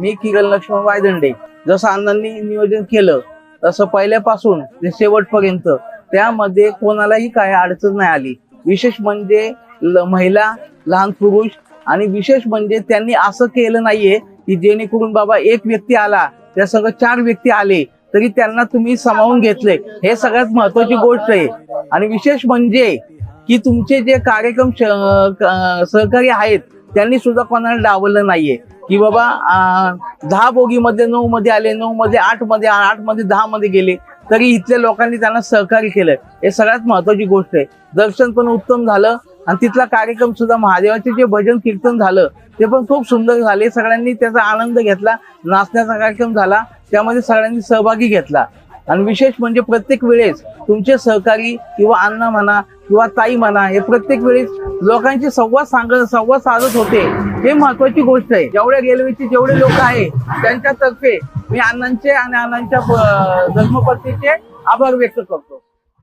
मी किरण लक्ष्मण वायदंडे. जसं अण्णांनी नियोजन केलं तसं पहिल्यापासून ते शेवटपर्यंत त्यामध्ये कोणालाही काय अडचण नाही आली. विशेष म्हणजे महिला लहान पुरुष आणि विशेष म्हणजे त्यांनी असं केलं नाहीये की जेणेकरून बाबा एक व्यक्ती आला त्या सगळं चार व्यक्ती आले तरी त्यांना तुम्ही सामावून घेतले. हे सगळ्यात महत्वाची गोष्ट आहे. आणि विशेष म्हणजे की तुमचे जे कार्यक्रम सहकारी आहेत त्यांनी सुद्धा कोणाला डावलं नाहीये. की बाबा दहा बोगीमध्ये नऊ मध्ये आले नऊ मध्ये आठमध्ये आठमध्ये दहा मध्ये गेले तरी इथल्या लोकांनी त्यांना सहकार्य केलं. हे सगळ्यात महत्वाची गोष्ट आहे. दर्शन पण उत्तम झालं आणि तिथला कार्यक्रम सुद्धा महादेवाचे जे भजन कीर्तन झालं ते पण खूप सुंदर झाले. सगळ्यांनी त्याचा आनंद घेतला नाचण्याचा कार्यक्रम झाला त्यामध्ये सगळ्यांनी सहभागी घेतला. आणि विशेष म्हणजे प्रत्येक वेळेस तुमचे सहकारी किंवा अण्णा म्हणा किंवा ताई म्हणा हे प्रत्येक वेळेस लोकांशी संवाद सांगत संवाद साधत होते. हे महत्वाची गोष्ट आहे. जेवढ्या रेल्वेचे जेवढे लोक आहे त्यांच्यातर्फे मी अण्णांचे आणि अण्णांच्या प- धर्मपत्नीचे आभार व्यक्त करतो.